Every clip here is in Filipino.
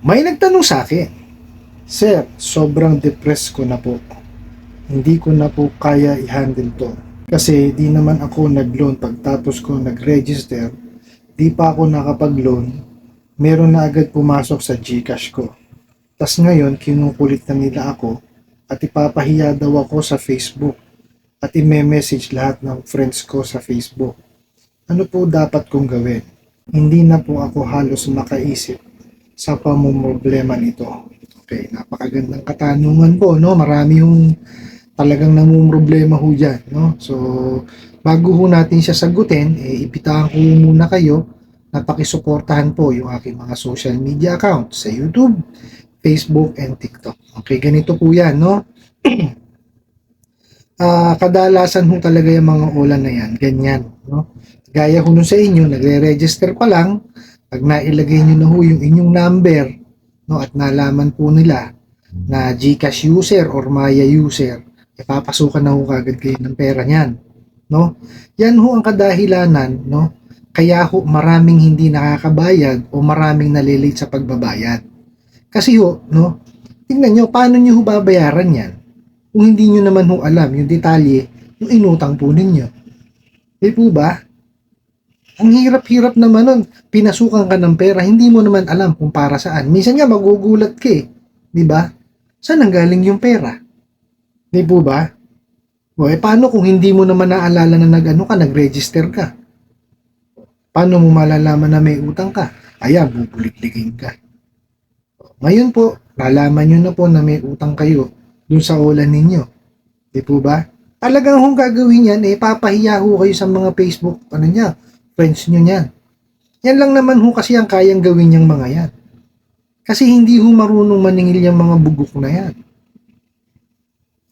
May nagtanong sa akin, Sir, sobrang depressed ko na po. Hindi ko na po kaya i-handle to. Kasi di naman ako nag-loan pagtapos ko nag-register, di pa ako nakapag-loan, meron na agad pumasok sa Gcash ko. Tas ngayon, kinukulit na nila ako at ipapahiya daw ako sa Facebook at i-message lahat ng friends ko sa Facebook. Ano po dapat kong gawin? Hindi na po ako halos makaisip sa pamumroblema nito. Okay, napakagandang katanungan po, no? Marami yung talagang namumroblema ho dyan, no? So, bago ho natin siya sagutin, eh, ibitahan ko muna kayo na pakisuportahan po yung aking mga social media account sa YouTube, Facebook, and TikTok. Okay, ganito po yan, no? Ah, kadalasan ho talaga yung mga ulan na yan, ganyan, no? Gaya ho nun sa inyo, nagre-register pa lang, pag nailagay nyo na ho yung inyong number, no, at nalaman po nila na GCash user or Maya user, ipapasukan na ho kagad kayo ng pera niyan, no? Yan ho ang kadahilanan, no? Kaya ho maraming hindi nakakabayad o maraming nalilate sa pagbabayad. Kasi ho, no? Tingnan nyo, paano nyo ho babayaran yan? Kung hindi nyo naman ho alam yung detalye yung inutang po ninyo. Di po ba? Ang hirap-hirap naman nun. Pinasukan ka ng pera, hindi mo naman alam kung para saan. Minsan nga magugulat ka eh. Di ba? Saan ang galing yung pera? Di po ba? O eh, paano kung hindi mo naman naalala na nag-ano ka, nag-register ka? Paano mo malalaman na may utang ka? Ayan, bubulik-likin ka. Ngayon po, nalaman nyo na po na may utang kayo dun sa ulan ninyo. Di po ba? Talagang kung gagawin yan, eh, papahiya ho kayo sa mga Facebook, ano niya, friends nyo niyan. Yan lang naman ho kasi ang kayang gawin niyang mga yan. Kasi hindi ho marunong maningil yung mga bugok na yan.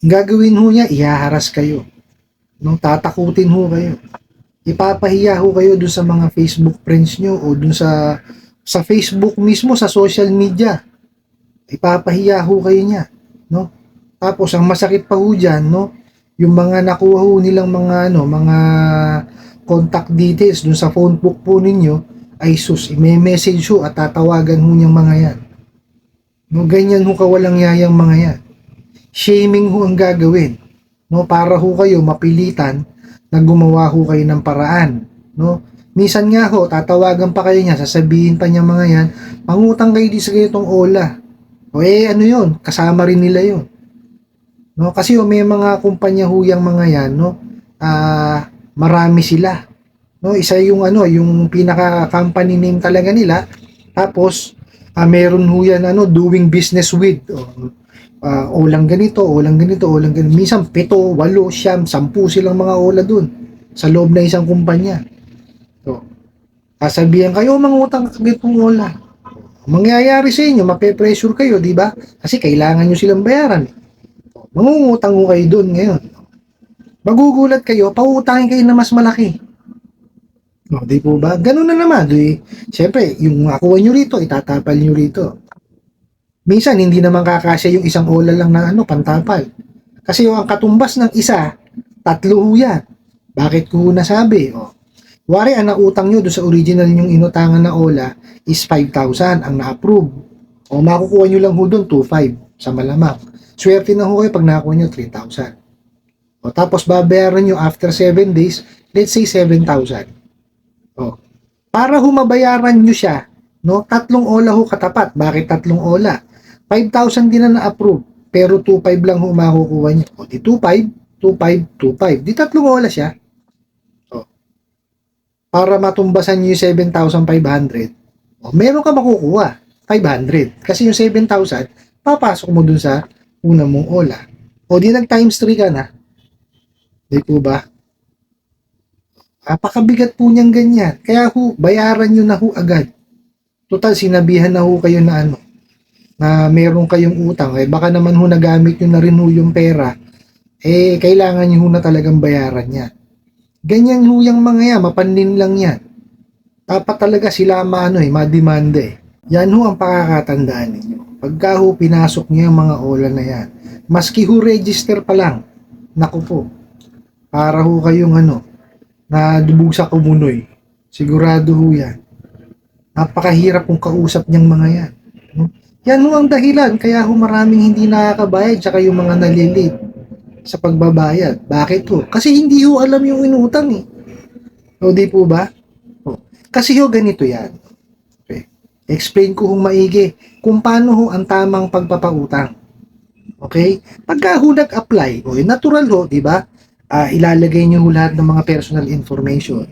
Ang gagawin ho niya, ihaharas kayo. No, tatakutin ho kayo. Ipapahiya ho kayo dun sa mga Facebook friends nyo o dun sa sa Facebook mismo, sa social media. Ipapahiya ho kayo niya. No? Tapos, ang masakit pa ho dyan, no? yung mga nakuha ho nilang mga, ano, mga contact details dun sa phone book po ninyo, ay sus, i-message ho at tatawagan ho niyang mga yan. No, ganyan ho kawalang yayang mga yan. Shaming ho ang gagawin. No, para ho kayo mapilitan na gumawa ho kayo ng paraan. No? Minsan nga ho, tatawagan pa kayo niya, sasabihin pa niya mga yan, mangutang kayo di sa ganitong ola. O eh, ano yun? Kasama rin nila yun. No? Kasi oh, may mga kumpanya ho yung mga yan, no? Ah, marami sila. No, isa yung ano, yung pinaka company name talaga nila. Tapos ah, meron ho yan ano, doing business with. O, ah, olang ganito, olang ganito, olang ganito. Minsan pito, walo, siyam, sampu silang mga ola dun sa loob ng isang kumpanya. So, sasabihan kayo, "Oh, mangutang ka ganitong ola. Mangyayari sa inyo, mape-pressure kayo, di ba? Kasi kailangan nyo silang bayaran. Mangungutang ko kayo doon ngayon. Magugulat kayo, pautangin kayo na mas malaki. No, di po ba? Ganun na naman. Di, Siyempre, yung makuha nyo rito, itatapal nyo rito. Minsan, hindi naman kakasya yung isang ola lang na ano, pantapal. Kasi yung ang katumbas ng isa, tatlo yan. Bakit ko nasabi? O, wari, ang nautang nyo doon sa original yung inutangan na ola is 5,000 ang na-approve. O makukuha nyo lang ho doon 2,500 sa malamang. Swerte na ho kayo pag nakakuha nyo 3,000. O tapos babayaran nyo after 7 days, let's say 7,000. O, para ho mabayaran nyo siya, no, tatlong ola ho katapat. Bakit tatlong ola? 5,000 din na na-approve, pero 2,500 lang ho makukuha nyo. O di 2,500, 2,500, 2,500. Di tatlong ola siya. O, para matumbasan nyo yung 7,500, o, meron ka makukuha. 500. Kasi yung 7,000, papasok mo dun sa una mong ola. O di nag times 3 ka na. Di po ba? Apakabigat po niyang ganyan. Kaya ho, bayaran nyo na ho agad. Total, sinabihan na ho kayo na ano, na meron kayong utang. Eh, baka naman ho nagamit nyo na rin ho yung pera. Eh, kailangan nyo ho na talagang bayaran yan. Ganyan ho yung mga yan, mapanlin lang yan. Dapat talaga sila maano eh, mademanda eh. Yan ho ang pakakatandaan ninyo. Pagka ho pinasok nyo yung mga ola na yan, maski ho register pa lang, naku po, para ho kayong ano, na dubog sa kumunoy. Sigurado ho yan. Napakahirap kung kausap niyang mga yan. No? Yan ho ang dahilan kaya ho maraming hindi nakakabayad tsaka yung mga nalilit sa pagbabayad. Bakit ho? Kasi hindi ho alam yung inutang eh. O di po ba? O, Kasi ho ganito yan. Okay. Explain ko hong maigi kung paano ho ang tamang pagpapautang. Okay? Pagka ho nag-apply, o natural ho, di ba? Ah, ilalagay niyo ho lahat ng mga personal information.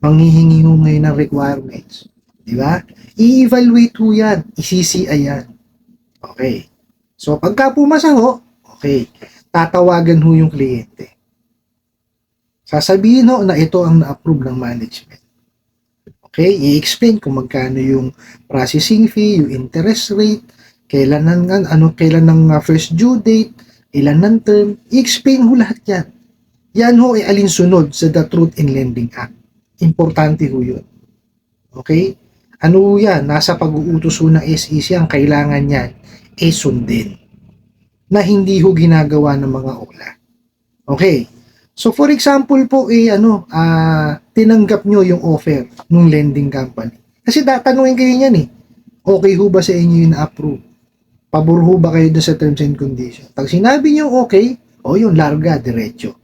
Manghihingi ho ngayon ng requirements. Di ba? I-evaluate ho yan. I-CCI yan. Okay. So, pagka pumasa ho, okay, tatawagan ho yung kliyente. Sasabihin ho na ito ang na-approve ng management. Okay, i-explain kung magkano yung processing fee, yung interest rate, kailan ng ano kailan ng uh, first due date, ilan ng term, i-explain ho lahat 'yan. Yan ho ay alinsunod sa The Truth in Lending Act. Importante ho 'yun. Okay? Ano ho 'yan? Nasa pag-uutos ho ng SEC ang kailangan niyan ay sundin na hindi ho ginagawa ng mga ola. Okay. So for example po eh ano, ah tinanggap nyo yung offer ng lending company. Kasi tatanungin kayo niyan eh. Okay ho ba sa inyo yung na-approve? Pabor ho ba kayo sa terms and conditions? Pag sinabi nyo okay, o yun, larga, diretso.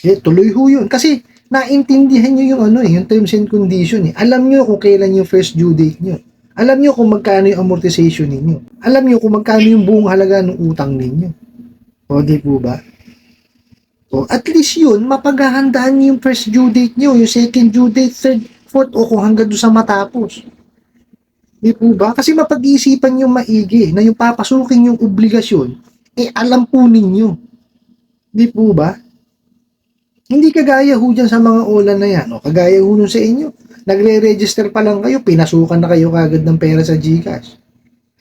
Sige, tuloy ho yun. Kasi naintindihan nyo yung ano eh, yung terms and conditions eh. Alam nyo kung kailan yung first due date nyo. Alam nyo kung magkano yung amortization ninyo. Alam nyo kung magkano yung buong halaga ng utang ninyo. O di po ba? O at least yun, mapaghahandaan nyo yung first due date nyo, yung second due date, third, fourth, o kung hanggang doon sa matapos. Di po ba? Kasi mapag-iisipan nyo maigi na yung papasukin yung obligasyon, eh alam po ninyo. Di po ba? Hindi kagaya ho dyan sa mga ulan na yan. O kagaya ho nun sa inyo. Nagre-register pa lang kayo, pinasukan na kayo kagad ng pera sa GCash.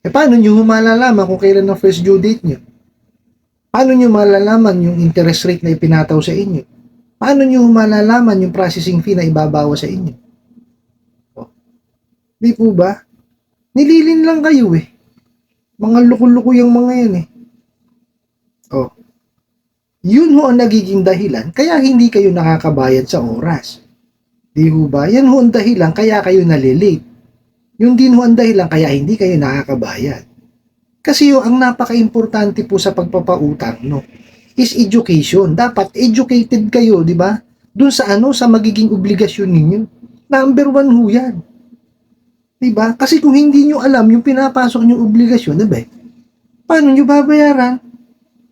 Eh paano nyo malalaman kung kailan ang first due date nyo? Paano nyo malalaman yung interest rate na ipinataw sa inyo? Paano nyo malalaman yung processing fee na ibabawa sa inyo? O, Di po ba? Nililin lang kayo eh. Mga luko-luko yung mga yan eh. Yun ho ang nagiging dahilan kaya hindi kayo nakakabayad sa oras. Di ho ba? Yan ho ang dahilan kaya kayo nalilate. Yun din ho ang dahilan kaya hindi kayo nakakabayad. Kasi yung ang napaka-importante po sa pagpapautang, no, is education. Dapat educated kayo, di ba? Doon sa ano, sa magiging obligasyon ninyo. Number one ho yan. Di ba? Kasi kung hindi nyo alam yung pinapasok nyo obligasyon, di ba? Paano nyo babayaran?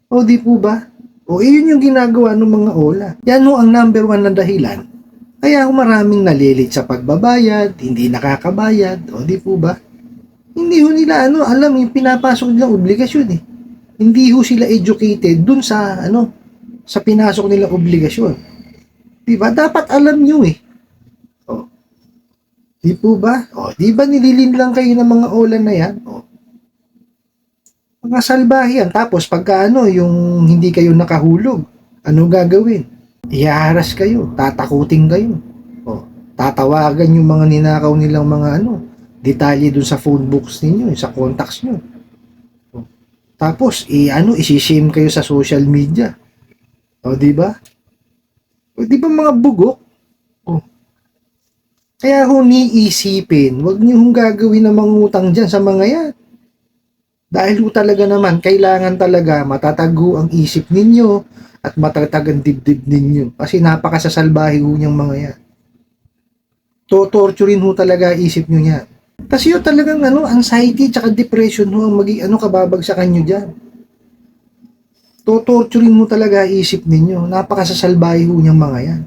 O di po ba? O iyon yung ginagawa ng mga ola. Yan ho ang number one na dahilan. Kaya ho maraming nalilit sa pagbabayad, hindi nakakabayad, o di po ba? Hindi ho nila ano, alam yung pinapasok nilang obligasyon eh. Hindi ho sila educated dun sa ano, sa pinasok nilang obligasyon. Di ba? Dapat alam nyo eh. O. Di po ba? O, di ba nililin lang kayo ng mga ulan na yan? O. Mga salbahe yan. Tapos pagka ano, yung hindi kayo nakahulog, ano gagawin? Ihaharas kayo, tatakutin kayo. O, tatawagan yung mga ninakaw nilang mga ano, detalye dun sa phone books ninyo, sa contacts nyo. O, Tapos, i ano, isisim kayo sa social media. O, di ba? O, di ba mga bugok? O. Kaya ho niisipin, wag niyo hong gagawin ng mangutang dyan sa mga yan. Dahil ho talaga naman, kailangan talaga matatago ang isip ninyo at matatag ang dibdib ninyo. Kasi napakasasalbahe ho niyang mga yan. To torturein ho talaga isip nyo yan. Kasi yun talagang ano, anxiety tsaka depression ho ang maging ano kababagsakan nyo dyan. To torturein mo talaga isip ninyo. Napakasasalbahe ho niyang mga yan.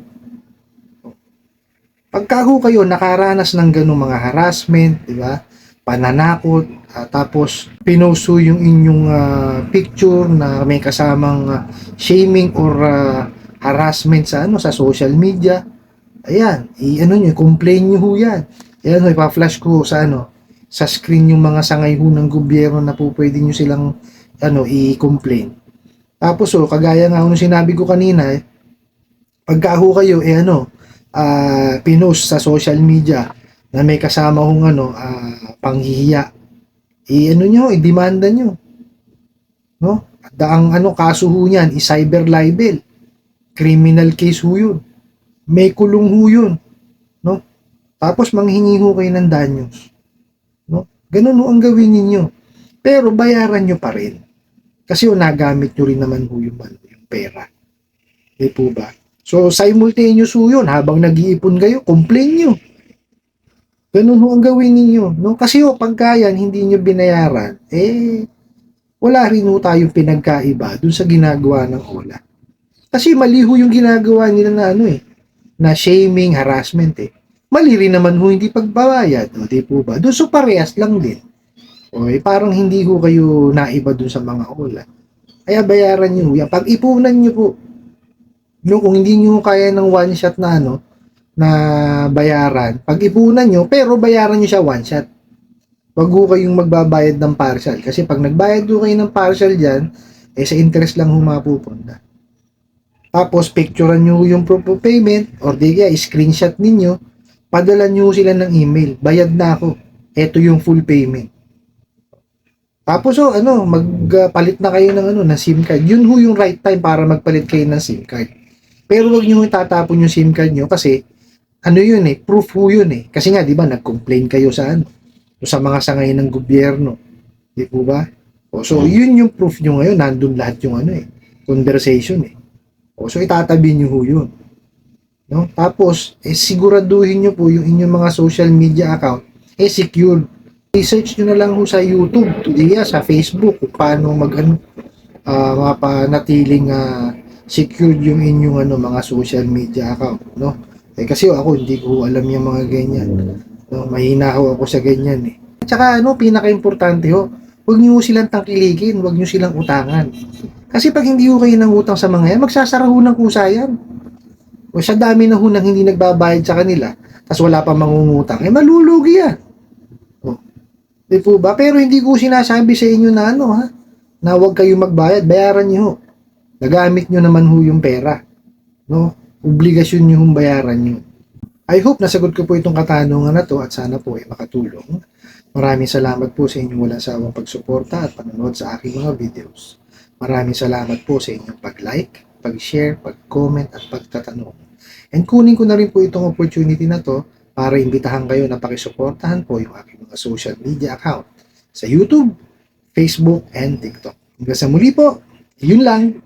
Pagka ho kayo nakaranas ng ganung mga harassment, di ba? Pananakot, ah, tapos pinuso yung inyong ah, picture na may kasamang ah, shaming or ah, harassment sa ano sa social media. Ayan, i ano niyo, complain niyo ho 'yan. Yan ho, ipa-flash ko sa ano sa screen yung mga sangay ho ng gobyerno na po pwede niyo silang ano i-complain. Tapos oh, kagaya nga nung sinabi ko kanina, eh, pagka ho kayo eh ano, ah pinost sa social media na may kasama hong ano, ah, panghihiya. I ano nyo, i-demanda nyo. No? At ang ano kaso ho niyan, i cyber libel. Criminal case ho yun. May kulong ho yun. No? Tapos manghingi ho kayo ng danyos. No? Ganun ho ang gawin ninyo. Pero bayaran nyo pa rin. Kasi ho, nagamit nyo rin naman ho yung, yung pera. Di po ba? So, simultaneous ho yun. Habang nag-iipon kayo, complain nyo. Ganun ho ang gawin ninyo. No? Kasi ho, pagka yan, hindi nyo binayaran, eh, wala rin ho tayong pinagkaiba dun sa ginagawa ng OLA. Kasi mali ho yung ginagawa nila na ano eh, na shaming, harassment eh. Mali rin naman ho hindi pagbabayad, o di po ba? Doon so parehas lang din. O eh, parang hindi ho kayo naiba dun sa mga OLA. Kaya bayaran nyo yan. Pag-ipunan nyo po, no, kung hindi nyo kaya ng one shot na ano, na bayaran, pag-ipunan nyo, pero bayaran nyo siya one shot. Huwag ho kayong magbabayad ng partial. Kasi pag nagbayad ho kayo ng partial dyan, eh sa interest lang ho mapupunta. Tapos, picturean nyo yung proof of payment or di kaya screenshot ninyo, padala nyo sila ng email. Bayad na ako. Ito yung full payment. Tapos, oh, ano, magpalit na kayo ng, ano, ng SIM card. Yun ho yung right time para magpalit kayo ng SIM card. Pero wag nyo itatapon yung SIM card nyo kasi, ano yun eh, proof ho yun eh. Kasi nga, di ba, nag-complain kayo sa, ano, sa mga sangay ng gobyerno. Di po ba? O, so, yun yung proof nyo ngayon. Nandun lahat yung, ano eh, conversation eh. O, so itatabi nyo ho yun. No? Tapos, eh, siguraduhin nyo po yung inyong mga social media account eh secure. Research nyo na lang ho sa YouTube, tudiya, sa Facebook, kung paano mag, ano, ah, mga panatiling ah, secured yung inyong ano, mga social media account. No? Eh, kasi ako, hindi ko alam yung mga ganyan. No? Mahina ho ako sa ganyan eh. Tsaka ano, pinaka-importante ho, huwag nyo silang tangkilikin, huwag nyo silang utangan. Kasi pag hindi ho kayo ng utang sa mga yan, magsasara ho ng kusa. O sa dami na ho nang hindi nagbabayad sa kanila, tapos wala pa mangungutang, eh malulugi yan. O, di po ba? Pero hindi ko sinasabi sa inyo na ano ha, na huwag kayo magbayad, bayaran nyo ho. Nagamit nyo naman ho yung pera. No? Obligasyon nyo bayaran nyo. I hope nasagot ko po itong katanungan na to at sana po ay makatulong. Maraming salamat po sa inyong walang sawang pagsuporta at panonood sa aking mga videos. Maraming salamat po sa inyong pag-like, pag-share, pag-comment at pagtatanong. And kunin ko na rin po itong opportunity na to para imbitahan kayo na pakisuportahan po yung aking mga social media account sa YouTube, Facebook, and TikTok. Hanggang sa muli po, yun lang.